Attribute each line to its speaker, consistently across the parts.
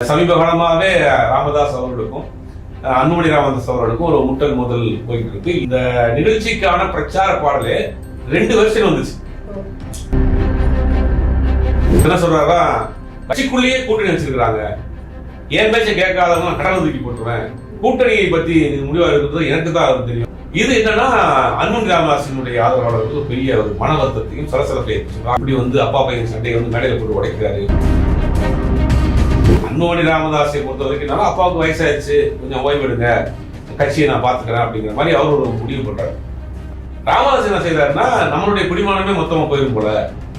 Speaker 1: சமீப காலமாகவே ராமதாஸ் அவர்களுக்கும் அன்புமணி ராமதாஸ் அவர்களுக்கும் ஒரு முட்டல் முதல் போயிட்டு இருக்கு இந்த நிகழ்ச்சிக்கான பிரச்சார பாடலே ரெண்டு வருஷம் வந்துச்சு. என்ன சொல்றாரா கட்சிக்குள்ளேயே கூட்டணி வச்சிருக்கிறாங்க. என் பேச்ச கேட்காதவங்க நான் கடவுள் தூக்கி போட்டுருவேன். கூட்டணியை பத்தி முடிவா இருக்கிறது எனக்கு தான் தெரியும். இது என்னன்னா அன்புமணி ராமதாசினுடைய ஆதரவாளர்களுக்கு பெரிய ஒரு மன வருத்தத்தையும் சலசலப்பை அப்படி வந்து அப்பா பையன் சண்டையை வந்து மேடையில போட்டு உடைக்கிறாரு. அன்புமணி ராமதாஸை பொறுத்த வரைக்கும் என்னன்னா, அப்பாவுக்கு வயசாயிடுச்சு கொஞ்சம் ஓய்வெடுங்க கட்சியை நான் பார்த்துக்கிறேன் அப்படிங்கிற மாதிரி அவர் ஒரு முடிவு பண்ணுறாரு ராமதாஸ் என்ன செய்யறாருன்னா நம்மளுடைய குடிமானமே மொத்தமாக போயிடும் போல.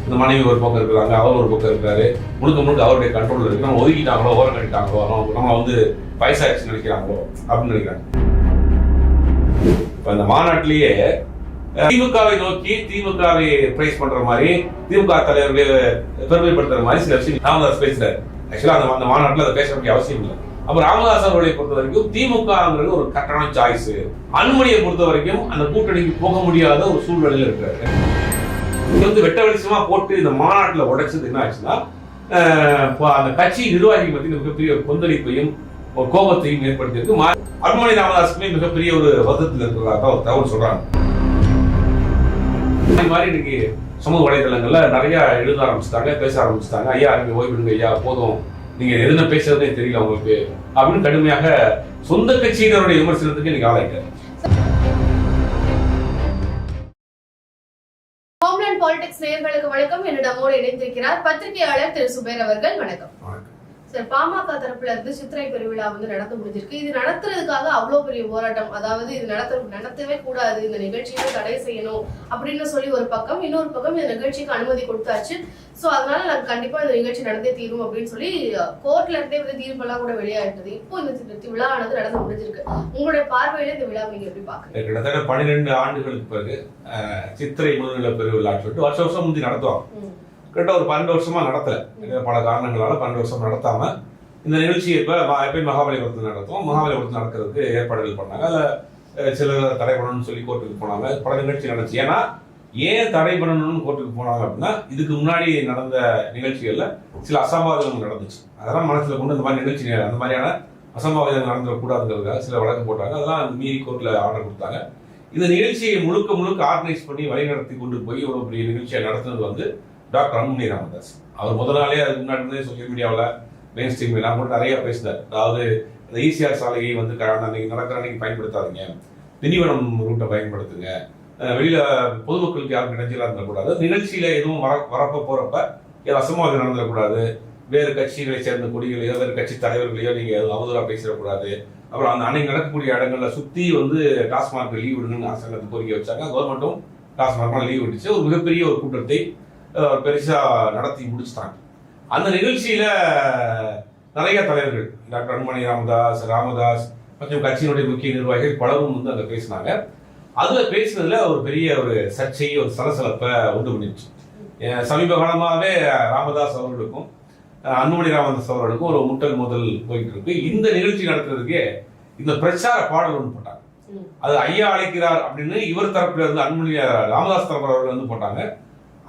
Speaker 1: இந்த மனைவி ஒரு பக்கம் இருக்கிறாங்க அவர் ஒரு பக்கம் இருக்காரு முழுக்க முழுக்க அவருடைய கண்ட்ரோல் இருக்கு. நம்ம ஒதுக்கிட்டாங்களோ ஓரம் கட்டிட்டாங்களோ நம்ம வந்து வயசாயிடுச்சுன்னு நினைக்கிறாங்களோ அப்படின்னு நினைக்கிறாங்க. இப்போ இந்த மாநாட்டிலேயே திமுகவை நோக்கி திமுகவை பிரைஸ் பண்ற மாதிரி திமுக தலைவர்களை பெருமைப்படுத்துற மாதிரி சில விஷயம் ராமதாஸ் பேசுறாரு. ஆக்சுவலாக அந்த அந்த மாநாட்டில் அதை பேச வேண்டிய அவசியம் இல்லை. அப்ப ராமதாஸ் அவர்களை பொறுத்த வரைக்கும் திமுகங்கிறது ஒரு கட்டண சாய்ஸ் அன்புமணியை பொறுத்த வரைக்கும் அந்த கூட்டணிக்கு போக முடியாத ஒரு சூழ்நிலையில இருக்காரு இது வந்து வெட்ட வெளிச்சமா போட்டு இந்த மாநாட்டுல உடைச்சது என்ன ஆச்சுன்னா அஹ், இப்போ அந்த கட்சி நிர்வாகிகள் மத்தியில் மிகப்பெரிய ஒரு கொந்தளிப்பையும் கோபத்தையும் ஏற்படுத்தியிருக்கு. மா- அன்புமணி ராமதாஸுக்குமே மிகப்பெரிய ஒரு வருத்தத்தில் இருக்கிறதாக ஒரு தகவல் சொல்றாங்க. இந்த மாதிரி இன்னைக்கு சமூக வலைதளங்கள்ல நிறைய எழுத ஆரம்பிச்சிட்டாங்க பேச ஆரம்பிச்சிட்டாங்க. ஐயா நீங்க ஓய்விடுங்க ஐயா போதும். நீங்க எதுன பேசுறதே தெரியல உங்களுக்கு. அப்படின்னு கடுமையாக சொந்த கட்சியினருடைய விமர்சனத்துக்கு நீங்க ஆளாயிட்டாரு.
Speaker 2: ஹோம்லேண்ட் பாலிடிக்ஸ் நேயர்களுக்கு வணக்கம். என்னிடமோடு இணைந்திருக்கிறார் பத்திரிகையாளர் திரு சுபேர் அவர்கள். வணக்கம். சார் பாமக தரப்புல இருந்து சித்திரை பெருவிழா வந்து நடந்து முடிஞ்சிருக்கு. இது நடத்துறதுக்காக அவ்வளவு பெரிய போராட்டம். அதாவது இது நடத்த நடத்தவே கூடாது. இந்த நிகழ்ச்சியை தடை செய்யணும் அப்படின்னு சொல்லி ஒரு பக்கம் இன்னொரு பக்கம் இந்த நிகழ்ச்சிக்கு அனுமதி கொடுத்தாச்சு. சோ அதனால நாங்க கண்டிப்பா இந்த நிகழ்ச்சி நடந்தே தீரும் அப்படின்னு சொல்லி கோர்ட்ல இருந்தே வந்து தீர்ப்பெல்லாம் கூட வெளியாயிட்டது இப்போ இந்த விழாவானது நடந்து முடிஞ்சிருக்கு. உங்களுடைய பார்வையில இந்த விழா நீங்க எப்படி பாக்குறீங்க
Speaker 1: கிட்டத்தட்ட பன்னிரெண்டு ஆண்டுகளுக்கு பிறகு சித்திரை முழுநில பெருவிழான்னு சொல்லிட்டு வருஷம் வருஷம் முந்தி நடத்துவாங்க. கிட்ட ஒரு பன்னெண்டு வருஷமா நடத்தல. பல காரணங்களால பன்னெண்டு வருஷம் நடத்தாம இந்த நிகழ்ச்சியை இப்ப எப்பயும் மகாபலிபுரத்தில் நடத்துவோம். மகாபலிபுரத்தில் நடக்கிறதுக்கு ஏற்பாடுகள் பண்ணாங்க. அதுல சிலர் தடை பண்ணணும்னு சொல்லி கோர்ட்டுக்கு போனாங்க. பல நிகழ்ச்சி நடந்துச்சு. ஏன்னா ஏன் தடை பண்ணணும்னு கோர்ட்டுக்கு போனாங்க அப்படின்னா இதுக்கு முன்னாடி நடந்த நிகழ்ச்சிகள்ல சில அசம்பாவிதங்கள் நடந்துச்சு. அதெல்லாம் மனசுல கொண்டு இந்த மாதிரி நிகழ்ச்சி அந்த மாதிரியான அசம்பாவிதங்கள் நடந்துடக்கூடாதுங்கிறதுக்காக சில வழக்கு போட்டாங்க. அதெல்லாம் மீறி கோர்ட்ல ஆர்டர் கொடுத்தாங்க. இந்த நிகழ்ச்சியை முழுக்க முழுக்க ஆர்கனைஸ் பண்ணி வழிநடத்தி கொண்டு போய் ஒரு பெரிய நிகழ்ச்சியை நடத்துனது வந்து டாக்டர் அன்புமணி ராமதாஸ். அவர் முதல் நாளே அதுக்கு முன்னாடி இருந்தே சோசியல் மீடியாவில் மெயின் ஸ்ட்ரீம் எல்லாம் கூட நிறைய பேசினார் அதாவது இந்த ஈசிஆர் சாலையை வந்து அன்னைக்கு நடக்கிற அன்னைக்கு பயன்படுத்தாதீங்க. திண்டிவனம் ரூட்டை பயன்படுத்துங்க. வெளியில பொதுமக்களுக்கு யாரும் இடைஞ்சலா இருந்துடக்கூடாது. நிகழ்ச்சியில எதுவும் வர வரப்ப போறப்ப ஏதோ அசம்பாவிதம் நடந்துடக்கூடாது. வேறு கட்சிகளை சேர்ந்த கொடிகளையோ வேறு கட்சி தலைவர்களையோ நீங்க எதுவும் அவதூறா பேசிடக்கூடாது. அப்புறம் அந்த அன்னைக்கு நடக்கக்கூடிய இடங்கள்ல சுத்தி வந்து டாஸ்மார்க் லீவ் விடுங்கன்னு அரசாங்கத்தை கோரிக்கை வச்சாங்க. கவர்மெண்ட்டும் டாஸ்மார்க்லாம் லீவ் விட்டுச்சு. ஒரு மிகப்பெரிய ஒரு கூட்டத்தை அஹ், பெருசா நடத்தி முடிச்சிட்டாங்க. அந்த நிகழ்ச்சியில நிறைய தலைவர்கள் டாக்டர் அன்புமணி ராமதாஸ் ராமதாஸ் மற்றும் கட்சியினுடைய முக்கிய நிர்வாகிகள் பலரும் வந்து அங்க பேசினாங்க. அதுல பேசினதுல ஒரு பெரிய ஒரு சர்ச்சையை ஒரு சலசலப்பை உண்டு பண்ணிடுச்சு. சமீப காலமாகவே ராமதாஸ் அவர்களுக்கும் அன்புமணி ராமதாஸ் அவர்களுக்கும் ஒரு முட்டல் முதல் போயிட்டு இருக்கு. இந்த நிகழ்ச்சி நடத்துறதுக்கே இந்த பிரச்சார பாடல் ஒன்று போட்டாங்க. அது ஐயா அழைக்கிறார் அப்படின்னு இவர் தரப்புல இருந்து அன்புமணி ராமதாஸ் தரப்பு அவர்கள் வந்து போட்டாங்க.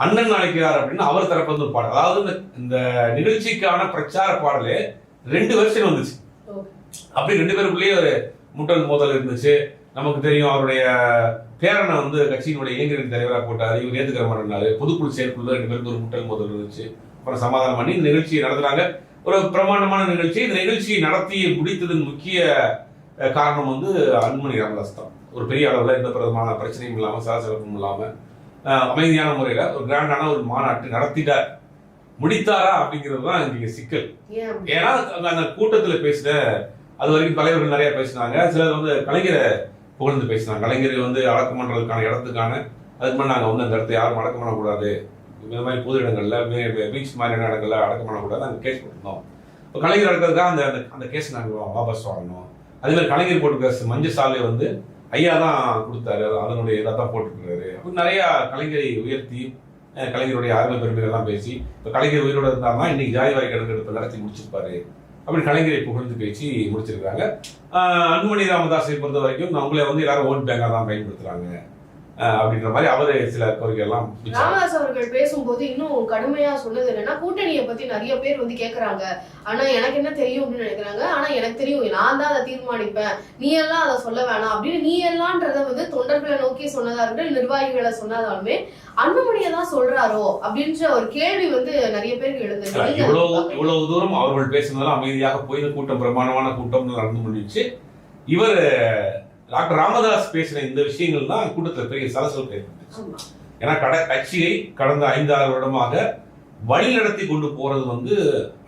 Speaker 1: அண்ணன் அழைக்கிறார் அப்படின்னு அவர் தரப்பு வந்து பாடல். அதாவது இந்த நிகழ்ச்சிக்கான பிரச்சார பாடலே ரெண்டு வருஷம் வந்துச்சு. அப்படி ரெண்டு பேருக்குள்ளேயே ஒரு முட்டல் மோதல் இருந்துச்சு. நமக்கு தெரியும் அவருடைய பேரனை வந்து கட்சியினுடைய இளைஞரணி தலைவராக போட்டாரு. இவர் ஏத்துக்கிற மாட்டேன்னாரு பொதுக்குழு செயற்குழு ரெண்டு பேருக்கு ஒரு முட்டல் மோதல் இருந்துச்சு. அப்புறம் சமாதானம் பண்ணி இந்த நிகழ்ச்சியை நடத்துறாங்க. ஒரு பிரமாண்டமான நிகழ்ச்சி. இந்த நிகழ்ச்சியை நடத்தி முடித்ததன் முக்கிய காரணம் வந்து அன்புமணி ராமதாஸ் தான். ஒரு பெரிய அளவில் எந்த விதமான பிரச்சனையும் இல்லாமல் சலசலப்பும் இல்லாமல் அமைதியான முறையில் ஒரு கிராண்டான ஒரு மாநாட்டு நடத்திட்டார் முடித்தாரா அப்படிங்கிறது தான் இங்கே சிக்கல்? ஏன்னா அந்த கூட்டத்துல பேசின அது வரைக்கும் தலைவர்கள் நிறைய பேசினாங்க. சிலர் வந்து கலைஞரை புகழ்ந்து பேசினாங்க. கலைஞர் வந்து அடக்கம் பண்றதுக்கான இடத்துக்கான அதுக்கு முன்னாடி நாங்க வந்து அந்த இடத்த யாரும் அடக்கம் பண்ணக்கூடாது. இந்த மாதிரி பொது இடங்கள்ல பீச் மாதிரியான இடங்கள்ல அடக்கம் பண்ணக்கூடாது. நாங்கள் கேஸ் போட்டிருந்தோம். இப்போ கலைஞர் அடக்கிறதுக்காக அந்த அந்த- கேஸ் நாங்கள் வாபஸ் வாங்கணும். அதே மாதிரி கலைஞர் போட்டுருக்க மஞ்சள் சாலை வந்து ஐயா தான் கொடுத்தாரு அதனுடைய இதாக தான் போட்டுருக்காரு அப்படி நிறைய கலைஞரை உயர்த்தி கலைஞருடைய ஆர்வ பெருமைகள்லாம் பேசி இப்போ கலைஞர் உயிரோட தான் இன்னைக்கு ஜாதிவாரி கணக்கெடுப்பு நடத்தி முடிச்சிருப்பாரு. அப்படி கலைஞரை புகழ்ந்து பேசி முடிச்சிருக்காங்க அன்புமணி ராமதாஸை பொறுத்த வரைக்கும் அவங்களே வந்து எல்லாரும் ஓட் பேங்காக தான் பயன்படுத்துறாங்க. அப்படின்ற மாதிரி அவரு சில கோரிக்கை எல்லாம் வச்சாரு.
Speaker 2: ராமதாஸ் அவர்கள் பேசும்போது இன்னும் கடுமையா சொன்னது என்னன்னா கூட்டணியை பத்தி நிறைய பேர் வந்து கேக்குறாங்க. ஆனா எனக்கு என்ன தெரியும் அப்படின்னு நினைக்கிறாங்க. ஆனா எனக்கு தெரியும் நான் தான் அதை தீர்மானிப்பேன். நீ எல்லாம் அதை சொல்ல வேணாம் அப்படின்னு நீ எல்லாம்ன்றத வந்து தொண்டர்களை நோக்கி சொன்னதா இருக்கட்டும் நிர்வாகிகளை சொன்னதாலுமே அன்புமணியை தான் சொல்றாரோ அப்படின்ற ஒரு கேள்வி வந்து நிறைய பேருக்கு அதை
Speaker 1: இவ்வளவு தூரம் அவர்கள் பேசுனதெல்லாம் அமைதியாக போய் கூட்டம் பிரமாண்டமான கூட்டம் நடந்து முடிஞ்சிச்சு. இவர் டாக்டர் ராமதாஸ் பேசின இந்த விஷயங்கள் தான் கூட்டத்தில் பெரிய சலசலப்பு ஏற்பட்டுச்சு. ஏன்னா கட கட்சியை கடந்த ஐந்தாறு வருடமாக வழி நடத்தி கொண்டு போறது வந்து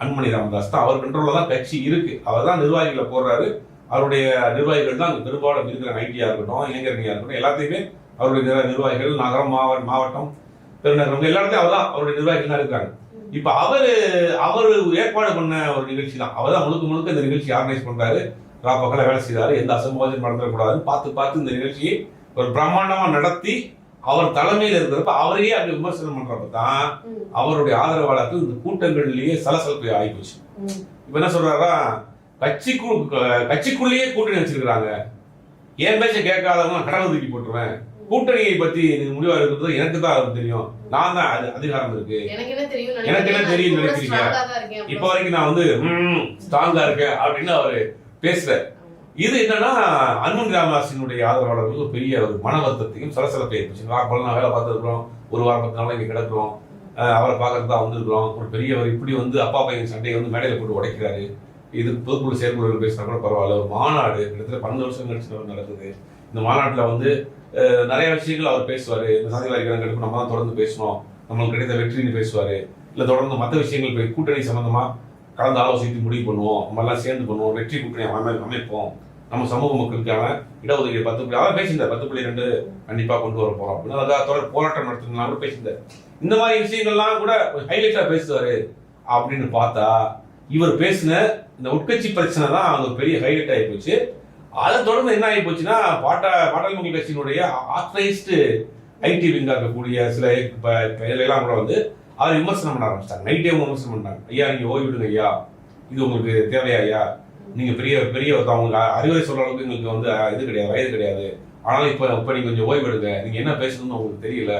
Speaker 1: அன்புமணி ராமதாஸ் தான். அவர் கண்ட்ரோல்ல தான் கட்சி இருக்கு. அவர் தான் நிர்வாகிகளை போடுறாரு. அவருடைய நிர்வாகிகள் தான் பெரும்பாலும் இருக்கிற ஐடியா இருக்கட்டும் இளைஞரணியா இருக்கட்டும் எல்லாத்தையுமே அவருடைய நிர- நிர்வாகிகள் நகரம் மாவட்டம் மாவட்டம் பெருநகரம் எல்லா இடத்தையும் அவர் தான் அவருடைய நிர்வாகிகள் தான் இருக்காங்க. இப்ப அவரு அவரு ஏற்பாடு பண்ண ஒரு நிகழ்ச்சி தான் அவர் தான் முழுக்க முழுக்க இந்த நிகழ்ச்சி ஆர்கனைஸ் பண்றாரு. ராப்பகல வேலை செய்தாரு. எந்த அசம்பாவிதம் நடந்துடக்கூடாதுன்னு பார்த்து பார்த்து இந்த நிகழ்ச்சியை ஒரு பிரம்மாண்டமா நடத்தி அவர் தலைமையில் இருக்கிறப்ப அவரையே அப்படி விமர்சனம் பண்றப்ப தான் அவருடைய ஆதரவாளர்கள் இந்த கூட்டங்களிலேயே சலசலப்பு ஆகிப்போச்சு. இப்ப என்ன சொல்றாரா கட்சிக்குள் கட்சிக்குள்ளேயே கூட்டணி வச்சிருக்கிறாங்க. என் பேச்ச கேட்காதவங்க கடலை தூக்கி போட்டுருவேன். கூட்டணியை பத்தி முடிவா இருக்கிறது எனக்கு தான் தெரியும். நான் தான் அது அதிகாரம் இருக்கு.
Speaker 2: எனக்கு என்ன தெரியும்
Speaker 1: நினைக்கிறீங்க? இப்ப வரைக்கும் நான் வந்து ஸ்ட்ராங்கா இருக்கேன் அப்படின்னு அவரு பேசுறாரு இது என்னன்னா அன்பன் ராமதாசினுடைய ஆதரவாளர்களுக்கு ஒரு பெரிய ஒரு மன வருத்தத்தையும் சலசலப்பை ஏற்படுச்சு நான் பல நாள் வேலை பார்த்துருக்குறோம் ஒரு வாரம் பத்து நாள் இங்கே கிடக்குறோம். அவரை பார்க்கறது தான் வந்திருக்கிறோம். ஒரு பெரியவர் இப்படி வந்து அப்பா பையன் சண்டையை வந்து மேடையில் போட்டு உடைக்கிறாரு. இது பொதுக்குழு செயற்குழு பேசினா கூட பரவாயில்ல. ஒரு மாநாடு கிட்டத்தட்ட பன்னெண்டு வருஷம் கழிச்சு நடக்குது. இந்த மாநாட்டில் வந்து நிறைய விஷயங்கள் அவர் பேசுவார். இந்த சாதிவாரி கிடைக்கும் நம்ம தான் தொடர்ந்து பேசணும். நம்மளுக்கு கிடைத்த வெற்றின்னு பேசுவார். இல்லை தொடர்ந்து மற்ற விஷயங்கள் கூட்டணி சம்மந்தமாக கலந்து ஆலோசித்து முடிவு பண்ணுவோம். நம்ம எல்லாம் சேர்ந்து பண்ணுவோம். வெற்றி கூட்டணி அமை அமைப்போம். நம்ம சமூக மக்களுக்கான இடஒதுக்கீடு பத்து புள்ளி. அதான் பேசியிருந்தார் பத்து புள்ளி ரெண்டு கண்டிப்பா கொண்டு வர போறோம் அப்படின்னா. அதுக்காக தொடர் போராட்டம் நடத்தினா கூட பேசியிருந்தார் இந்த மாதிரி விஷயங்கள்லாம் கூட ஹைலைட்டா பேசுவாரு அப்படின்னு பார்த்தா இவர் பேசின இந்த உட்கட்சி பிரச்சனை தான் அவங்க பெரிய ஹைலைட் ஆகி போச்சு. அதை தொடர்ந்து என்ன ஆகி போச்சுன்னா பாட்டா பாட்டாளி மக்கள் கட்சியினுடைய ஆத்தரைஸ்டு ஐடி விங்காக இருக்கக்கூடிய சில எல்லாம் கூட வந்து அதை விமர்சனம் பண்ண ஆரம்பிச்சிட்டாங்க. நைட்டே விமர்சனம் பண்ணாங்க ஐயா நீங்க ஓய்வு விடுங்க ஐயா. இது உங்களுக்கு தேவையா ஐயா? நீங்க பெரிய பெரிய அவங்க அறிவுரை சொல்ற அளவுக்கு எங்களுக்கு வந்து இது கிடையாது வயது கிடையாது. ஆனாலும் இப்ப இப்ப நீங்க கொஞ்சம் ஓய்வு எடுங்க நீங்க என்ன பேசணும்னு உங்களுக்கு தெரியல.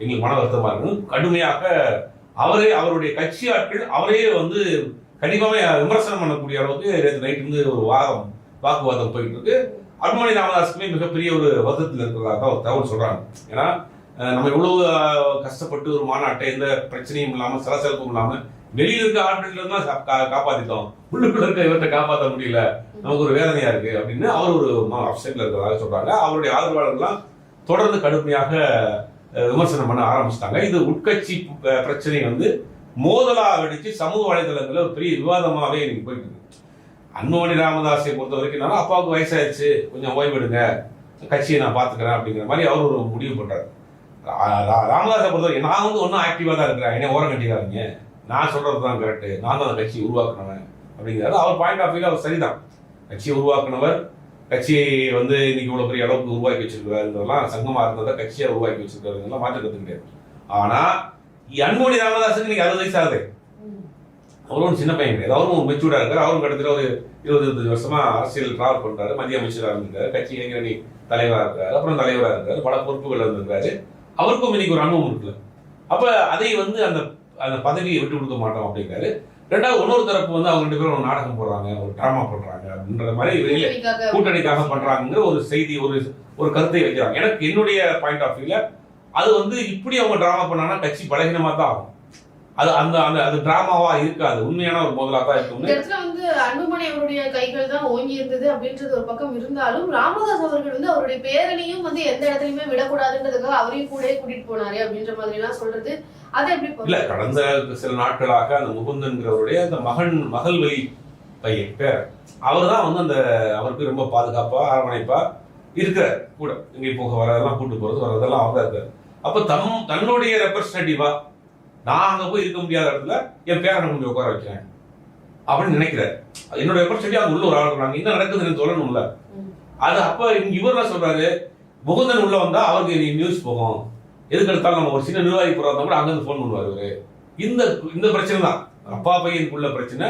Speaker 1: எங்களுக்கு மன வருத்தமா இருக்குன்னு கடுமையாக அவரே அவருடைய கட்சி ஆட்கள் அவரே வந்து கண்டிப்பாக விமர்சனம் பண்ணக்கூடிய அளவுக்கு நேற்று நைட் வந்து ஒரு வாதம் வாக்குவாதம் போயிட்டு இருக்கு. அன்புமணி ராமதாஸுக்குமே மிகப்பெரிய ஒரு வருத்தத்தில் இருக்கிறதா தான் ஒரு தகவல் சொல்றாங்க. ஏன்னா நம்ம எவ்வளவு கஷ்டப்பட்டு ஒரு மாநாட்டை எந்த பிரச்சனையும் இல்லாம சலசலப்பும் இல்லாம வெளியில இருக்க ஆட்கள் தான் காப்பாத்திட்டோம். உள்ளுக்குள்ள இருக்க இவர்கிட்ட காப்பாற்ற முடியல. நமக்கு ஒரு வேதனையா இருக்கு அப்படின்னு அவர் ஒரு அப்செட்ல இருக்கிறதாக சொல்றாங்க. அவருடைய ஆதரவாளர்கள்லாம் தொடர்ந்து கடுமையாக விமர்சனம் பண்ண ஆரம்பிச்சிட்டாங்க. இது உட்கட்சி பிரச்சனை வந்து மோதலா வெடிச்சு சமூக வலைதளங்களில் ஒரு பெரிய விவாதமாவே இன்னைக்கு போயிட்டு இருக்கு. அன்புமணி ராமதாஸை பொறுத்த வரைக்கும் என்னன்னா அப்பாவுக்கு வயசாயிடுச்சு. கொஞ்சம் ஓய்வெடுங்க. கட்சியை நான் பாத்துக்கிறேன் அப்படிங்கிற மாதிரி அவர் ஒரு முடிவு பண்றாரு. ராமதாஸை பொறுத்தவரை நான் வந்து ஒன்றும் ஆக்டிவாக தான் இருக்கிறேன். என்ன ஓரம் கட்டிடாதீங்க. நான் சொல்கிறது தான் கரெக்டு நான் தான் அந்த கட்சியை உருவாக்குனவன் அப்படிங்கிறாரு. அவர் பாயிண்ட் ஆஃப் வியூ அவர் சரிதான். கட்சியை உருவாக்குனவர் கட்சியை வந்து இன்னைக்கு இவ்வளோ பெரிய அளவுக்கு உருவாக்கி வச்சிருக்கிறாருன்றதெல்லாம் சங்கமாக இருந்ததை கட்சியை உருவாக்கி வச்சிருக்காருங்கெல்லாம் மாற்றம் கத்து கிடையாது ஆனால் அன்புமணி ராமதாஸுக்கு இன்னைக்கு அறுபது வயசு ஆகுது. அவரும் சின்ன பையன். கிடையாது அவரும் மெச்சூர்டாக இருக்கார். அவரும் கிட்டத்தட்ட ஒரு இருபது இருபது வருஷமா அரசியல் ட்ராவல் பண்ணுறாரு மத்திய அமைச்சராக இருந்திருக்காரு. கட்சி இளைஞரணி தலைவராக இருக்காரு. அப்புறம் தலைவராக இருக்காரு. பல பொறுப்புகள் இருந்திருக்காரு அவருக்கும் இன்னைக்கு ஒரு அனுபவம் இருக்குல்ல அப்ப அதை வந்து அந்த அந்த பதவியை விட்டு கொடுக்க மாட்டோம் அப்படிங்கிறாரு. ரெண்டாவது இன்னொரு தரப்பு வந்து அவங்க ரெண்டு பேரும் ஒரு நாடகம் போடுறாங்க ஒரு டிராமா பண்றாங்க அப்படின்ற மாதிரி வெளியில
Speaker 2: கூட்டணிக்காக
Speaker 1: பண்றாங்கிற ஒரு செய்தி ஒரு ஒரு கருத்தை வைக்கிறாங்க. எனக்கு என்னுடைய பாயிண்ட் ஆஃப் வியூல அது வந்து இப்படி அவங்க டிராமா பண்ணாங்கன்னா கட்சி பலகீனமா தான் ஆகும். அது அந்த அந்த அது டிராமாவா இருக்காது. உண்மையான ஒரு முதலா தான்
Speaker 2: இந்த
Speaker 1: இருக்கும்னு
Speaker 2: இடத்துல வந்து அன்புமணி அவருடைய கைகள் தான் ஓங்கி இருந்தது அப்படின்றது ஒரு பக்கம் இருந்தாலும் ராமதாஸ் அவர்கள் வந்து அவருடைய பேரனையும் வந்து எந்த இடத்துலயுமே விடக்கூடாதுன்றதுக்காக அவரையும் கூட கூட்டிட்டு போனாரு அப்படின்ற மாதிரி எல்லாம் சொல்றது. அதை எப்படி
Speaker 1: இல்ல? கடந்த சில நாட்களாக அந்த முகுந்தன்கிறவருடைய அந்த மகன் மகள் வழி பையன் பேர் அவர் தான் வந்து அந்த அவருக்கு ரொம்ப பாதுகாப்பா அரவணைப்பா இருக்கிறார் கூட. இங்கே போக வரதெல்லாம் கூட்டு போறது வரதெல்லாம் அவர் இருக்காரு அப்ப தம் தன்னுடைய ரெப்ரஸன்டேட்டிவா நான் அங்க போய் இருக்க முடியாத இடத்துல என் பேரனை கொண்டு உட்கார வைக்கிறேன். அப்படின்னு நினைக்கிறார். என்னோட ரெப்ரஸன்டேட்டிவ் அது உள்ள ஒரு ஆள் இருக்காங்க. என்ன நடக்குதுன்னு சொல்லணும்ல அது அப்ப இவர் என்ன சொல்றாரு முகுந்தன் உள்ள வந்தா அவருக்கு நீ நியூஸ் போகும். எதுக்கு எடுத்தாலும் நம்ம ஒரு சின்ன நிர்வாகி போறதா கூட அங்கிருந்து ஃபோன் பண்ணுவார் இந்த இந்த பிரச்சனை தான். அப்பா பையனுக்குள்ள பிரச்சனை.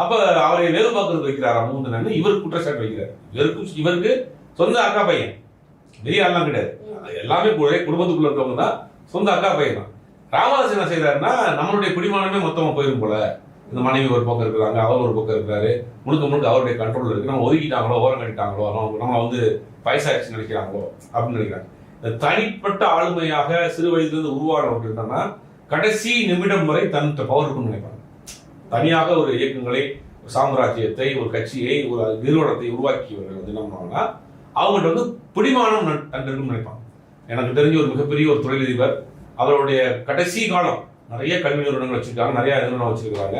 Speaker 1: அப்ப அவரை வேறு பார்க்கறது வைக்கிறாரா முகுந்தன் இவர் குற்றச்சாட்டு வைக்கிறார். இவருக்கு இவருக்கு சொந்த அக்கா பையன். பெரிய ஆள்லாம் கிடையாது. எல்லாமே ஒரே குடும்பத்துக்குள்ள இருக்கவங்க தான். சொந்த அக்கா பையன் தான். ராமதாஸ் என்ன செய்யறாருன்னா நம்மளுடைய குடிமானமே மொத்தமா போயிடும் போல. இந்த மனைவி ஒரு பக்கம் இருக்கிறாங்க அவர் ஒரு பக்கம் இருக்கிறாரு. முழுக்க முழுக்க அவருடைய கண்ட்ரோல் இருக்கு. நம்ம ஒதுக்கிட்டாங்களோ ஓரம் கட்டிட்டாங்களோ நம்ம நம்ம வந்து வயசாச்சு நினைக்கிறாங்களோ அப்படின்னு நினைக்கிறாங்க. இந்த தனிப்பட்ட ஆளுமையாக சிறு வயதிலிருந்து உருவானவர்கள் என்னன்னா கடைசி நிமிடம் வரை தன் பவர் இருக்கும்னு நினைப்பாங்க. தனியாக ஒரு இயக்கங்களை ஒரு சாம்ராஜ்யத்தை ஒரு கட்சியை ஒரு நிறுவனத்தை உருவாக்கியவர்கள் வந்து என்ன பண்ணுவாங்கன்னா அவங்கள்ட்ட வந்து பிடிமானம் ந- நினைப்பாங்க. எனக்கு தெரிஞ்ச ஒரு மிகப்பெரிய ஒரு தொழிலதிபர் அவருடைய கடைசி காலம் நிறைய கல்வி நிறுவனங்கள் வச்சிருக்காங்க நிறைய நிறுவனம் வச்சிருக்காங்க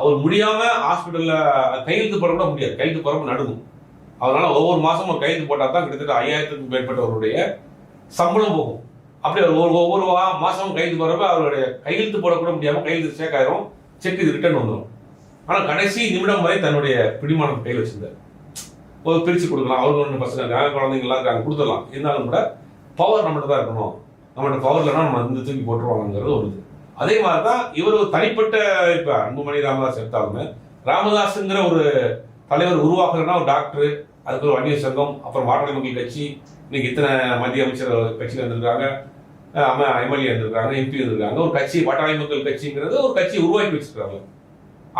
Speaker 1: அவர் முடியாம ஹாஸ்பிட்டல்ல கையெழுத்து போட கூட முடியாது. கையெழுத்து போறப்ப நடுங்கும். அதனால ஒவ்வொரு மாசமும் கையெழுத்து போட்டா தான் கிட்டத்தட்ட ஐயாயிரத்துக்கும் மேற்பட்டவருடைய சம்பளம் போகும். அப்படி அவர் ஒரு ஒவ்வொரு மாசமும் கையெழுத்து போறப்ப அவருடைய கையெழுத்து போடக்கூட முடியாம கையெழுத்து ஷேக் ஆயிரும். செக் இது ரிட்டர்ன் வந்துடும் ஆனா கடைசி நிமிடம் வரை தன்னுடைய பிடிமானம் கையில் வச்சிருந்தார். ஒரு பிரிச்சு கொடுக்கலாம். அவருக்கு ஒன்று பசங்க இருக்காங்க குழந்தைங்க எல்லாம் இருக்காங்க கொடுத்துடலாம். இருந்தாலும் கூட பவர் நம்மகிட்ட தான் இருக்கணும். நம்மகிட்ட பவர் இல்லைன்னா நம்ம இந்த தூக்கி போட்டுருவாங்கிறது ஒரு இது. அதே மாதிரி தான் இவர் ஒரு தனிப்பட்ட இப்போ அன்புமணி ராமதாஸ் எடுத்தாலுமே ராமதாஸுங்கிற ஒரு தலைவர் உருவாக்குறதுனா ஒரு டாக்டர் அதுக்கு ஒரு வன்னியர் சங்கம் அப்புறம் வாட்டாளி மக்கள் கட்சி இன்னைக்கு இத்தனை மத்திய அமைச்சர் கட்சியில் இருந்திருக்காங்க எம்எல்ஏ இருந்திருக்காங்க எம்பி இருந்திருக்காங்க ஒரு கட்சி வாட்டாளி மக்கள் கட்சிங்கிறது ஒரு கட்சி உருவாக்கி வச்சிருக்காங்க.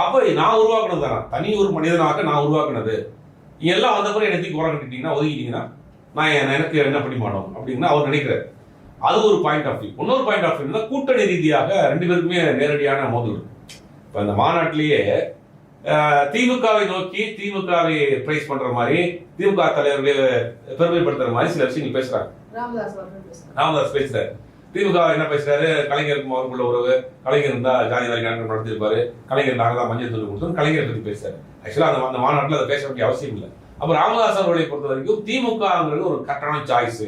Speaker 1: அப்போ நான் உருவாக்குனது தானே? தனி ஒரு மனிதனாக நான் உருவாக்குனது. எல்லாம் வந்த பிறகு எனக்கு ஓரம் கட்டிட்டீங்கன்னா ஒதுக்கிட்டீங்கன்னா நான் என் எனக்கு என்ன படிமானோம் அப்படின்னு அவர் நினைக்கிறார். அது ஒரு பாயிண்ட் ஆஃப் வியூ இன்னொரு பாயிண்ட் ஆஃப் வியூ கூட்டணி ரீதியாக ரெண்டு பேருக்குமே நேரடியான மோதல். இப்ப இந்த மாநாட்டிலேயே திமுகவை நோக்கி திமுகவை பிரைஸ் பண்ற மாதிரி திமுக தலைவர்களை பெருமைப்படுத்துற மாதிரி சில விஷயங்கள் பேசுறாங்க.
Speaker 2: ராமதாஸ்
Speaker 1: பேசுறாரு. திமுக என்ன பேசுறாரு? கலைஞருக்கும் அவருக்குள்ள உறவு கலைஞர் இருந்தா ஜாதி வாரி கணக்கு நடத்திருப்பாரு. கலைஞர் நாங்க தான் மஞ்சள் தூள் கொடுத்தோம் கலைஞரை பத்தி பேசுறாரு. ஆக்சுவலா அந்த அந்த மாநாட்டில் அதை பேச வேண்டிய அவசியம் இல்லை. அப்ப ராமதாஸ் அவர்களை பொறுத்த வரைக்கும் திமுகங்கிறது ஒரு கரெக்டான சாய்ஸ்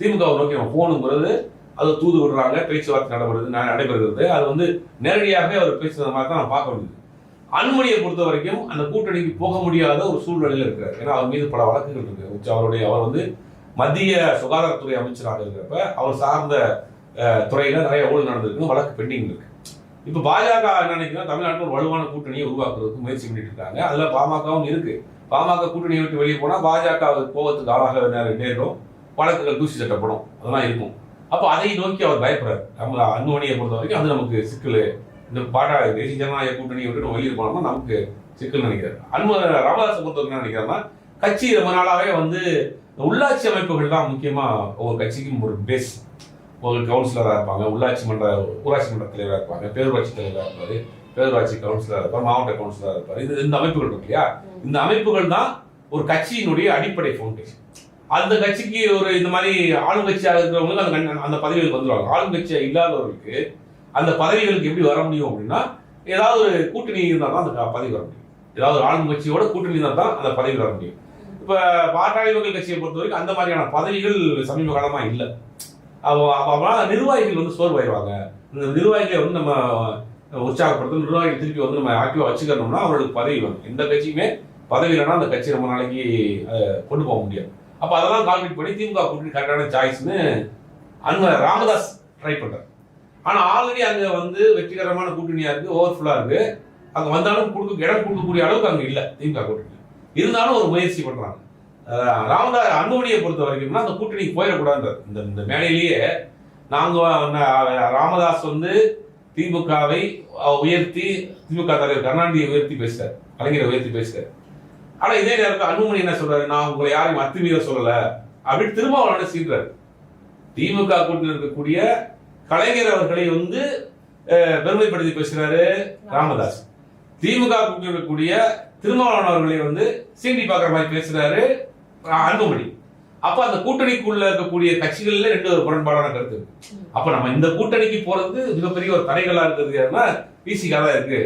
Speaker 1: திமுகவை நோக்கி அவன் போகணுங்கிறது அது தூது விடுறாங்க பேச்சுவார்த்தை நடைபெறுது நடைபெறுகிறது. அது வந்து நேரடியாகவே அவர் பேசுறது மாதிரி தான் நான் பார்க்க முடியுது. அன்புமணியை பொறுத்த வரைக்கும் அந்த கூட்டணிக்கு போக முடியாத ஒரு சூழ்நிலையில் இருக்கிறார் ஏன்னா அவர் மீது பல வழக்குகள் இருக்கு. அவருடைய அவர் வந்து மத்திய சுகாதாரத்துறை அமைச்சராக இருக்கிறப்ப அவர் சார்ந்த துறையில நிறைய ஊழல் நடந்திருக்கு வழக்கு பெண்டிங் இருக்கு. இப்போ பாஜக நினைக்கிறோம் தமிழ்நாட்டில் ஒரு வலுவான கூட்டணியை உருவாக்குறதுக்கு முயற்சி பண்ணிட்டு இருக்காங்க. அதுல பாமகவும் இருக்கு. பாமக கூட்டணியை விட்டு வெளியே போனா பாஜக கோபத்துக்கு ஆளாக நேரம் நேரும் வழக்குகள் தூசி தட்டப்படும் அதெல்லாம் இருக்கும். அப்போ அதை நோக்கி அவர் பயப்படுறாரு. நம்ம அன்புமணியை பொறுத்த வரைக்கும் அது நமக்கு சிக்கல். இந்த பாட்டா தேசிய ஜனநாயக கூட்டணியை விட்டு வெளியே போனோம்னா நமக்கு சிக்கல் நினைக்கிறார். அன்பு ராமதாஸை பொறுத்த வரைக்கும் என்ன கட்சி ரொம்ப நாளாவே வந்து உள்ளாட்சி அமைப்புகள் தான் முக்கியமாக ஒவ்வொரு கட்சிக்கும் ஒரு பேஸ் ஒரு கவுன்சிலராக இருப்பாங்க. உள்ளாட்சி மன்ற ஊராட்சி மன்ற தலைவராக இருப்பாங்க. பேரூராட்சி தலைவராக இருப்பார். பேரூராட்சி கவுன்சிலராக இருப்பார். மாவட்ட கவுன்சிலராக இருப்பார். இது இந்த அமைப்புகள் இருக்கு இல்லையா? இந்த அமைப்புகள் தான் ஒரு கட்சியினுடைய அடிப்படை ஃபவுண்டேஷன் அந்த கட்சிக்கு ஒரு இந்த மாதிரி ஆளுங்கட்சியாக இருக்கிறவங்களுக்கு அந்த அந்த பதவிகளுக்கு வந்துருவாங்க. ஆளுங்கட்சியா இல்லாதவர்களுக்கு அந்த பதவிகளுக்கு எப்படி வர முடியும் அப்படின்னா ஏதாவது ஒரு கூட்டணி இருந்தால் தான் அந்த பதவி வர முடியும். ஏதாவது ஒரு ஆளுங்கட்சியோட கூட்டணி இருந்தால் தான் அந்த பதவி வர முடியும். இப்போ பாட்டாளி மக்கள் கட்சியை பொறுத்த வரைக்கும் அந்த மாதிரியான பதவிகள் சமீப காலமாக இல்லை. அப்போ அப்போ நிர்வாகிகள் வந்து சோர்வாயிடுவாங்க இந்த நிர்வாகிகளை வந்து நம்ம உற்சாகப்படுத்த நிர்வாகிகள் திருப்பி வந்து நம்ம ஆக்டிவாக வச்சுக்கணும்னா அவர்களுக்கு பதவி வேணும். எந்த கட்சியுமே பதவி இல்லைன்னா அந்த கட்சி ரொம்ப நாளைக்கு கொண்டு போக முடியாது. அப்ப அதெல்லாம் கால்குலேட் பண்ணி திமுக கூட்டணி கரெக்டான சாய்ஸ்னு அங்க ராமதாஸ் ட்ரை பண்றாரு. ஆனா ஆல்ரெடி அங்க வந்து வெற்றிகரமான கூட்டணியா இருக்கு ஓவர்ஃபுல்லாக இருக்கு. அங்க வந்தாலும் கொடுக்க இடம் கொடுக்கக்கூடிய அளவுக்கு அங்க இல்ல திமுக கூட்டணி. இருந்தாலும் ஒரு முயற்சி பண்றாங்க. ராமதாஸ் அன்புமணியை பொறுத்த வரைக்கும்னா அந்த கூட்டணிக்கு போயிடக்கூடாதுன்றது இந்த இந்த மேடையிலேயே நாங்க ராமதாஸ் வந்து திமுகவை உயர்த்தி திமுக தலைவர் கருணாநிதியை உயர்த்தி பேசுறாரு. கலைஞரை உயர்த்தி பேசுறாரு. ஆனா இதே நேரத்தில் அன்புமணி என்ன சொல்றாரு? நான் உங்களை யாரையும் அத்துமீற சொல்லல. அப்படின்னு திருமாவளவன் சீன்றாரு திமுக கூட்டத்தில் இருக்கக்கூடிய கலைஞர் அவர்களை வந்து அஹ், பெருமைப்படுத்தி பேசுறாரு ராமதாஸ். திமுக கூட்டத்தில் இருக்கக்கூடிய திருமாவளவன் அவர்களை வந்து சீண்டி பார்க்குற மாதிரி பேசுறாரு அன்புமணி. அப்ப அந்த கூட்டணிக்குள்ள இருக்கக்கூடிய கட்சிகள்ல ரெண்டு முரண்பாடான கருத்து இருக்கு. அப்ப நம்ம இந்த கூட்டணிக்கு போறது மிகப்பெரிய ஒரு தடைகளா இருக்கிறது யாருன்னா பிசிக்காக தான் இருக்கு.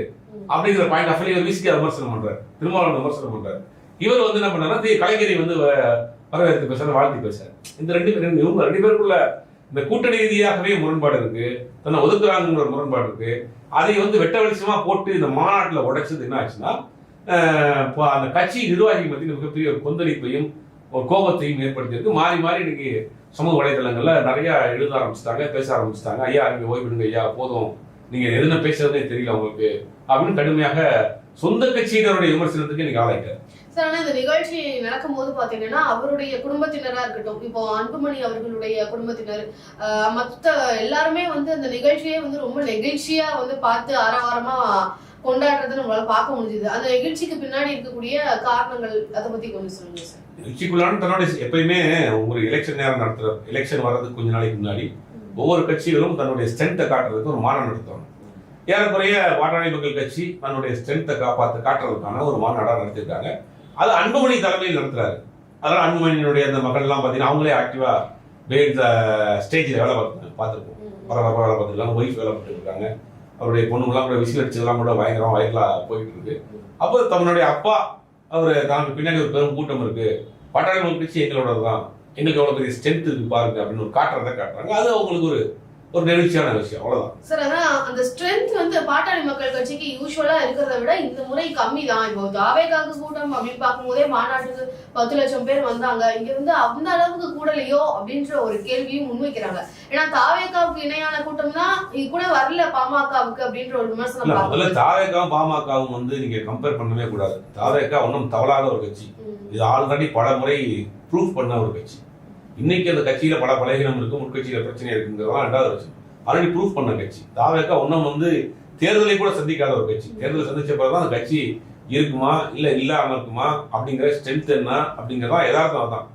Speaker 1: அப்படிங்கிற பாயிண்ட் ஆஃப் இவர் விசிகா விமர்சனம் பண்றாரு. திருமாவளவன் விமர்சனம் பண்றாரு. இவர் வந்து என்ன பண்ணாருன்னா கலைஞரை வந்து வ- வரவேற்று பேசுறாரு வாழ்த்து பேசுறாரு. இந்த ரெண்டு பேரும் இவங்க ரெண்டு பேருக்குள்ள இந்த கூட்டணி ரீதியாகவே முரண்பாடு இருக்கு. தன்னை ஒதுக்குறாங்கிற முரண்பாடு இருக்கு. அதை வந்து வெட்ட வெளிச்சமா போட்டு இந்த மாநாட்டில் உடைச்சது என்ன ஆச்சுன்னா இப்போ அந்த கட்சி நிர்வாகி மத்தியில் மிகப்பெரிய ஒரு கொந்தளிப்பையும் ஒரு கோபத்தையும் ஏற்படுத்தியிருக்கு. மாறி மாறி இன்னைக்கு சமூக வலைதளங்கள்ல நிறைய எழுத ஆரம்பிச்சிட்டாங்க பேச ஆரம்பிச்சிட்டாங்க. ஐயா நீங்க ஓய்விடுங்க ஐயா போதும். நீங்க எதுன பேசுறதே தெரியல உங்களுக்கு. அப்படின்னு கடுமையாக சொந்த கட்சியினருடைய விமர்சனத்துக்கு இன்னைக்கு ஆளாயிட்டார்.
Speaker 2: சார் ஆனா இந்த நிகழ்ச்சி நடக்கும் போது பாத்தீங்கன்னா அவருடைய குடும்பத்தினரா இருக்கட்டும் இப்போ அன்புமணி அவர்களுடைய குடும்பத்தினர் மத்த எல்லாருமே வந்து அந்த நிகழ்ச்சியே வந்து ரொம்ப நெகிழ்ச்சியா வந்து பார்த்து ஆரவாரமா கொண்டாடுறதை நம்மளால பார்க்க முடிஞ்சுது. அந்த நிகழ்ச்சிக்கு பின்னாடி இருக்கக்கூடிய காரணங்கள் அதை பத்தி கொஞ்சம் சொல்லுங்க சார்.
Speaker 1: நிகழ்ச்சிக்குள்ளான தன்னுடைய எப்பயுமே ஒரு எலெக்ஷன் நேரம் நடத்துற எலெக்ஷன் வர்றதுக்கு கொஞ்ச நாளைக்கு முன்னாடி ஒவ்வொரு கட்சிகளும் தன்னுடைய ஸ்ட்ரென்த்தை காட்டுறதுக்கு ஒரு மாநாடு நடத்தணும். ஏறக்குறைய பாட்டாளி மக்கள் கட்சி தன்னுடைய ஸ்ட்ரென்த்தை காப்பாற்ற காட்டுறதுக்கான ஒரு மாநாடாக நடத்திருக்காங்க. அது அன்புமணி தலைமையில் நடத்துறாரு. அதனால அன்புமணியினுடைய அந்த மக்கள்லாம் பார்த்தீங்கன்னா அவங்களே ஆக்டிவாக வேறு ஸ்டேஜில் வேலை பார்த்து பார்த்துருக்கோம். பரபரப்பாக வேலை பார்த்துருக்காங்க ஒய்ஃப் வேலை பார்த்துருக்காங்க அவருடைய பொண்ணுங்களாம் கூட விசில் அடிச்சதெல்லாம் கூட பயங்கரமாக வைரலாக போயிட்டு இருக்கு. அப்போ தன்னுடைய அப்பா அவர் தனக்கு பின்னாடி ஒரு பெரும் கூட்டம் இருக்கு. பாட்டாளி மக்கள் கட்சி எங்களோட தான் எங்களுக்கு எவ்வளோ பெரிய ஸ்ட்ரென்த் இருக்கு பாருங்க அப்படின்னு ஒரு காட்டுறதை காட்டுறாங்க. அது அவங்களுக்கு ஒரு ஒரு நெகிழ்ச்சியான விஷயம் அவ்வளவுதான்.
Speaker 2: சார் அதான் அந்த ஸ்ட்ரென்த் வந்து பாட்டாளி மக்கள் கட்சிக்கு யூஸ்வலா இருக்கிறத விட இந்த முறை கம்மி தான் இப்போ தாவேகாக்கு கூட்டம் அப்படின்னு பார்க்கும்போதே மாநாட்டுக்கு பத்து லட்சம் பேர் வந்தாங்க. இங்க வந்து அந்த அளவுக்கு கூடலையோ அப்படின்ற ஒரு கேள்வியும் முன்வைக்கிறாங்க. ஏன்னா தாவேகாவுக்கு இணையான கூட்டம் தான் இது கூட வரல பாமகவுக்கு அப்படின்ற ஒரு விமர்சனம்
Speaker 1: முதல்ல. தாவேக்காவும் பாமகவும் வந்து நீங்க கம்பேர் பண்ணவே கூடாது. தாவேக்கா ஒன்றும் தவறாத ஒரு கட்சி. இது ஆல்ரெடி பல முறை ப்ரூஃப் பண்ண ஒரு கட்சி. இன்னைக்கு அந்த கட்சியில பல பலகீனம் இருக்கு உட்கட்சியில பிரச்சனை இருக்குங்கிறதெல்லாம் ரெண்டாவது விஷயம் ஆல்ரெடி ப்ரூவ் பண்ண கட்சி. தாவேக்கா ஒன்றும் வந்து தேர்தலை கூட சந்திக்காத ஒரு கட்சி. தேர்தலை சந்திச்ச பிறகுதான் அந்த கட்சி இருக்குமா இல்ல இல்லாம இருக்குமா அப்படிங்கிற ஸ்ட்ரென்த் என்ன அப்படிங்கறதா யதார்த்தம் தான்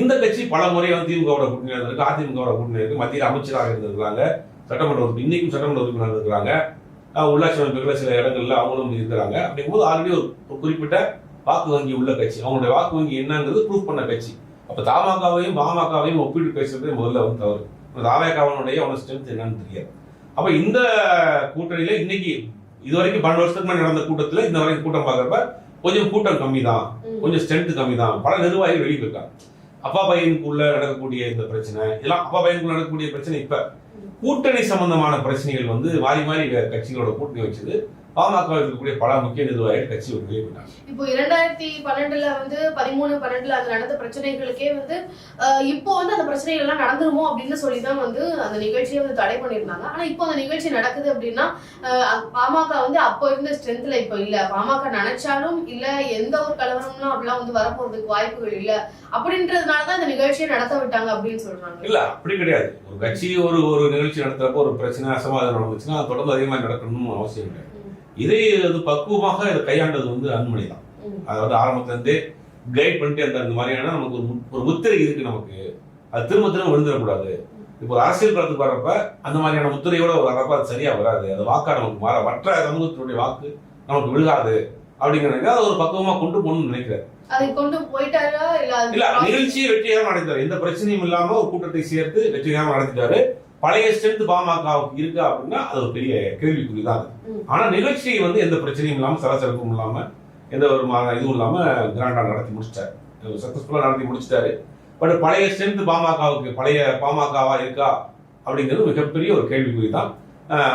Speaker 1: இந்த கட்சி பல முறை வந்து திமுகவோட கூட்டணி இருந்திருக்கு அதிமுகவோட கூட்டணி இருக்கு மத்தியில் அமைச்சராக இருந்திருக்காங்க சட்டமன்ற உறுப்பினர் இன்னைக்கும் சட்டமன்ற உறுப்பினர் இருக்கிறாங்க உள்ளாட்சி அமைப்புகளில் சில இடங்கள்ல அவங்களும் இருக்கிறாங்க. அப்படிங்கும்போது ஆல்ரெடி ஒரு குறிப்பிட்ட வாக்கு வங்கி உள்ள கட்சி. அவங்களுடைய வாக்கு வங்கி என்னங்கிறது ப்ரூஃப் பண்ண கட்சி. அப்ப தமாகாவையும் பாமகவையும் ஒப்பிட்டு பேசுறது முதல்ல வந்து தவறு. தாவேகாவனுடைய அவன ஸ்ட்ரென்த் என்னன்னு தெரியாது அப்ப இந்த கூட்டணியில இன்னைக்கு இது வரைக்கும் பன்னெண்டு வருஷத்துக்கு முன்னாடி நடந்த கூட்டத்துல இந்த வரைக்கும் கூட்டம் பார்க்கறப்ப கொஞ்சம் கூட்டம் கம்மி தான். கொஞ்சம் ஸ்ட்ரென்த் கம்மி தான் பல நிர்வாகிகள் வெளியே போயிருக்காங்க. அப்பா பையனுக்குள்ள நடக்கக்கூடிய இந்த பிரச்சனை இதெல்லாம் அப்பா பையனுக்குள்ள நடக்கக்கூடிய பிரச்சனை இப்ப. கூட்டணி சம்பந்தமான பிரச்சனைகள் வந்து மாறி மாறி கட்சிகளோட கூட்டணி வச்சது. பாமக இருக்கக்கூடிய பல முக்கிய நிர்வாகிகள் கட்சி வெளியே போயிட்டாங்க
Speaker 2: இப்போ இரண்டாயிரத்தி பன்னெண்டுல வந்து பதிமூணு பன்னெண்டுல அது நடந்த பிரச்சனைகளுக்கே வந்து இப்போ வந்து அந்த பிரச்சனைகள் எல்லாம் நடந்துருமோ அப்படின்னு சொல்லி தான் வந்து அந்த நிகழ்ச்சியை வந்து தடை பண்ணியிருந்தாங்க. ஆனா இப்போ அந்த நிகழ்ச்சி நடக்குது அப்படின்னா பாமக வந்து அப்போ இருந்த ஸ்ட்ரென்த்ல இப்போ இல்ல. பாமக நினைச்சாலும் இல்ல எந்த ஒரு கலவரம்லாம் அப்படிலாம் வந்து வரப்போறதுக்கு வாய்ப்புகள் இல்ல. அப்படின்றதுனால தான் இந்த நிகழ்ச்சியை நடத்த விட்டாங்க அப்படின்னு சொல்றாங்க.
Speaker 1: இல்ல அப்படி கிடையாது. ஒரு கட்சி ஒரு ஒரு நிகழ்ச்சி நடத்துறப்போ ஒரு பிரச்சனை அசமாதானம் நடந்துச்சுன்னா அது தொடர்ந்து அதே மாதிரி நடக்கணும்னு அவசியம் கிடையாது. இதை அது பக்குவமாக இதை கையாண்டது வந்து அன்புமணி தான். அதாவது ஆரம்பத்துல இருந்தே கைட் பண்ணிட்டு அந்த அந்த மாதிரியான நமக்கு ஒரு ஒரு முத்திரை இருக்கு நமக்கு. அது திரும்ப திரும்ப விழுந்துடக்கூடாது. இப்போ ஒரு அரசியல் களத்துக்கு வர்றப்ப அந்த மாதிரியான முத்திரையோட வர்றப்ப அது சரியா வராது. அது வாக்கா நமக்கு மாற. மற்ற சமூகத்தினுடைய வாக்கு நமக்கு விழுகாது அப்படிங்கிறத அது ஒரு பக்குவமா கொண்டு போகணும்னு நினைக்கிறார்.
Speaker 2: அதை கொண்டு போயிட்டாரா? இல்ல
Speaker 1: நிகழ்ச்சியை வெற்றிகரமாக நடத்திட்டாரு. எந்த பிரச்சனையும் இல்லாம ஒரு கூட்டத்தை சேர்த்து வெற்றிகரமாக நடத்திட்டாரு. பழைய ஸ்ட்ரென்த் பாமகவுக்கு இருக்கா அப்படின்னா அது ஒரு பெரிய கேள்விக்குறி தான். ஆனா நிகழ்ச்சியை வந்து எந்த பிரச்சனையும் இல்லாம சலசலப்பும் இல்லாம எந்த ஒரு இதுவும் இல்லாம கிராண்டா நடத்தி முடிச்சிட்டாரு. சக்சஸ்ஃபுல்லா நடத்தி முடிச்சிட்டாரு. பட் பழைய ஸ்ட்ரென்த் பாமகவுக்கு பழைய பாமகவா இருக்கா அப்படிங்கிறது மிகப்பெரிய ஒரு கேள்விக்குறி தான்.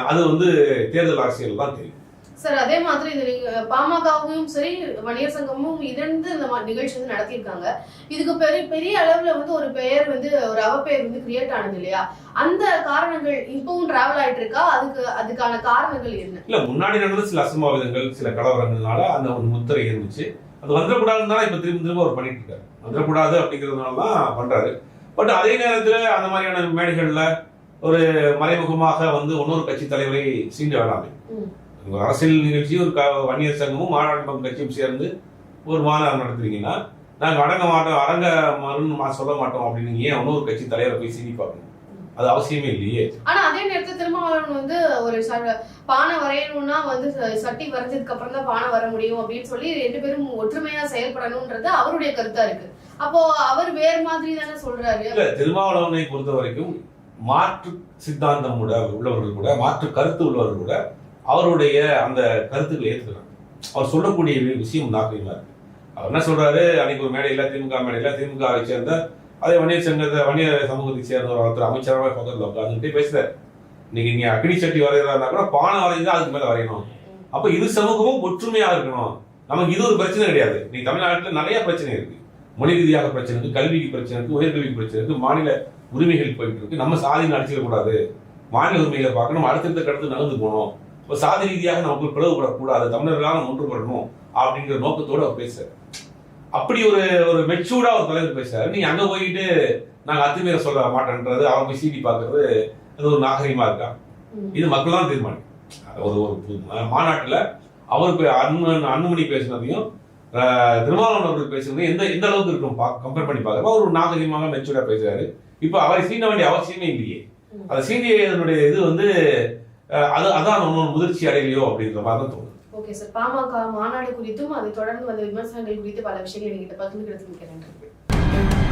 Speaker 1: அது வந்து தேர்தல் அரசியல் தான் தெரியும்.
Speaker 2: சார் அதே மாதிரி இந்த நீங்க- பாமகவும் சரி வணிகர் சங்கமும் இணைந்து இந்த நிகழ்ச்சி வந்து நடத்தியிருக்காங்க. இதுக்கு பெரிய பெரிய அளவுல வந்து ஒரு பெயர் வந்து ஒரு அவப்பெயர் வந்து கிரியேட் ஆனது இல்லையா? அந்த காரணங்கள் இப்பவும் டிராவல் ஆயிட்டு இருக்கா அதுக்கு அதுக்கான காரணங்கள் என்ன?
Speaker 1: இல்ல முன்னாடி நடந்த சில அசம்பாவிதங்கள் சில கலவரங்கள்னால அந்த ஒரு முத்திரை இருந்துச்சு. அது வந்துடக்கூடாதுன்னு தான் இப்ப திரும்ப திரும்ப அவர் பண்ணிட்டு இருக்காரு வந்துடக்கூடாது அப்படிங்கிறதுனால தான் பண்றாரு. பட் அதே நேரத்துல அந்த மாதிரியான மேடைகள்ல ஒரு மறைமுகமாக வந்து இன்னொரு கட்சி தலைவரை சீண்ட வேணாமே.
Speaker 2: ம்.
Speaker 1: ஒரு அரசியல் நிகழ்ச்சி ஒரு க- வன்னியர் சங்கமும் மாநாடு கட்சியும் சேர்ந்து ஒரு மாநாடு நடத்துறீங்கன்னா நாங்க அடங்க மாட்டோம் அடங்க மாட்டோம்னு மா- சொல்ல மாட்டோம் அப்படின்னு ஏன் இன்னொரு கட்சி தலைவரை போய் சீனி பார்க்கணும்? அது அவசியமே இல்லையே.
Speaker 2: ஆனா அதே நேரத்துல திருமாவளவன் வந்து ஒரு பானை வரையணும்னா வந்து சட்டி வரைஞ்சதுக்கு அப்புறம் தான் பானை வர முடியும் அப்படின்னு சொல்லி ரெண்டு பேரும் ஒற்றுமையா செயல்படணும்ன்றது அவருடைய கருத்தா இருக்கு. அப்போ அவர் வேற மாதிரி தானே சொல்றாரு.
Speaker 1: இல்ல திருமாவளவனை பொறுத்த வரைக்கும் மாற்று சித்தாந்தம் கூட உள்ளவர்கள் கூட மாற்று கருத்து உள்ளவர்கள் கூட அவருடைய அந்த கருத்துக்களை ஏற்றுக்கிறாங்க அவர் சொல்லக்கூடிய விஷயம் நாகரிகமா இருக்கு அவர் என்ன சொல்றாரு? அன்னைக்கு ஒரு மேடையில் திமுக மேடையில் திமுகவை சேர்ந்த அதே வன்னியர் சங்கத்தை வன்னியர் சமூகத்தை சேர்ந்த ஒருத்தர் அமைச்சராக பக்கத்தில் உட்காந்துட்டு பேசுறாரு. இன்னைக்கு நீங்க அக்னி சட்டி வரைகிறதா கூட பானை வரைஞ்சா அதுக்கு மேல வரையணும். அப்ப இரு சமூகமும் ஒற்றுமையா இருக்கணும். நமக்கு இது ஒரு பிரச்சனை கிடையாது. நீ தமிழ்நாட்டில் நிறைய பிரச்சனை இருக்கு. மொழி ரீதியாக பிரச்சனை இருக்கு கல்விக்கு பிரச்சனை இருக்கு உயர்கல்விக்கு பிரச்சனை இருக்கு மாநில உரிமைகள் போயிட்டு இருக்கு. நம்ம சாதின்னு அடிச்சிடக்கூடாது. மாநில உரிமைகளை பார்க்கணும் அடுத்தடுத்த கடத்து நடந்து போகணும். ஒரு சாதி ரீதியாக நமக்கு பிளவுபடக்கூடாது தமிழர்களாக நம்ம ஒன்றுபடணும் அப்படிங்கிற நோக்கத்தோட அவர் பேசுறாரு. அப்படி ஒரு ஒரு மெச்சூர்டா ஒரு தலைவர் பேசுறாரு. நீங்க அங்க போயிட்டு நாங்க அத்துமீற சொல்ல மாட்டேன்றது அவங்க சீடி பாக்குறது அது ஒரு நாகரிகமா இருக்கா. இது மக்கள் தான் தீர்மானம் ஒரு ஒரு மாநாட்டுல அவர் பே- அண்ணு அண்ணுமணி பேசினதையும் திருமாவளவன் அவர்கள் பேசுனதையும் எந்த எந்த அளவுக்கு இருக்கும் கம்பேர் பண்ணி பார்க்கறப்ப அவர் ஒரு நாகரிகமாக மெச்சூர்டா பேசுறாரு. இப்போ அவரை சீண்ட வேண்டிய அவசியமே இல்லையே. அந்த சீண்டியனுடைய இது வந்து அது அதான் ஒன்று முதிர்ச்சி அடையலையோ அப்படின்ற மாதிரி தான் தோணுது.
Speaker 2: Okay sir. பாமக மாநாடு குறித்தும் அதை தொடர்ந்து வந்த விமர்சனங்கள் குறித்து பல விஷயங்கள் என்கிட்ட பகிர்ந்து கிடைத்து நன்றி.